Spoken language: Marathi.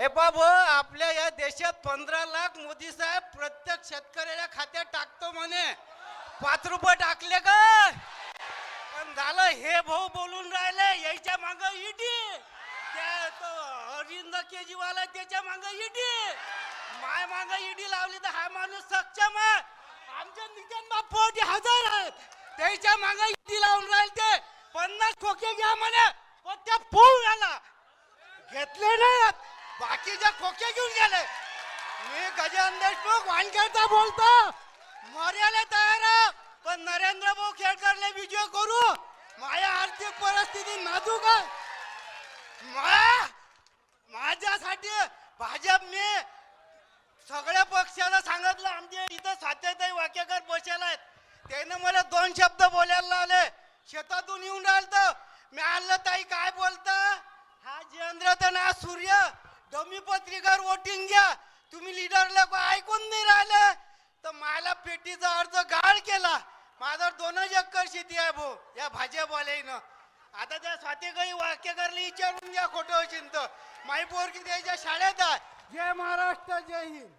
हे बाब हो, आपल्या या देशात पंधरा लाख मोदी साहेब प्रत्येक शेतकऱ्याच्या खात्यात टाकतो म्हणे. पाच रुपये टाकले का? पण झालं हे भाऊ बोलून राहिले यायच्या माग ईडी. तो अरविंद केजरीवाल आहे त्याच्या माग ईडी. माय माग ईडी लावली तर हा माणूस सक्षम आहे. आमच्या नितीन बाप्पावरती हजार आहेत. त्याच्या माग ईडी लावून राहिले ते. पन्नास खोके घ्या म्हणे पण त्या पोळ आला. घेतले नाही बाकीचे खोके घेऊन गेले. मी गजान देशमुख वानखेडचा बोलतो. मर्याला तयार पण नरेंद्र भाऊ खेडकरले विजय करू. माझ्या आर्थिक परिस्थिती नाजूक आहे. मा- माझ्यासाठी भाजपने सगळ्या पक्षाला सांगितलं आमचे इथं सात्यताई वाक्यकर बसेल आहेत. त्यानं मला दोन शब्द बोलायला लावले. शेतातून येऊन राहिलं मी आणलं ताई काय बोलतं? हा जयेंद्र तर ना सूर्य. दमी पत्रिकावर वोटिंग घ्या. तुम्ही लीडर लोक ऐकून नाही राहिलं तर मला पेटीचा अर्ज गाळ केला. माझा दोनच एकर शेती आहे भाऊ या भाजपवाल्यानं आता त्या स्वातीकाई वाक्यकारला विचारून घ्या खोटं चिंत माई पोरकी त्याच्या शाळेत आहे. जय महाराष्ट्र जय हिंद.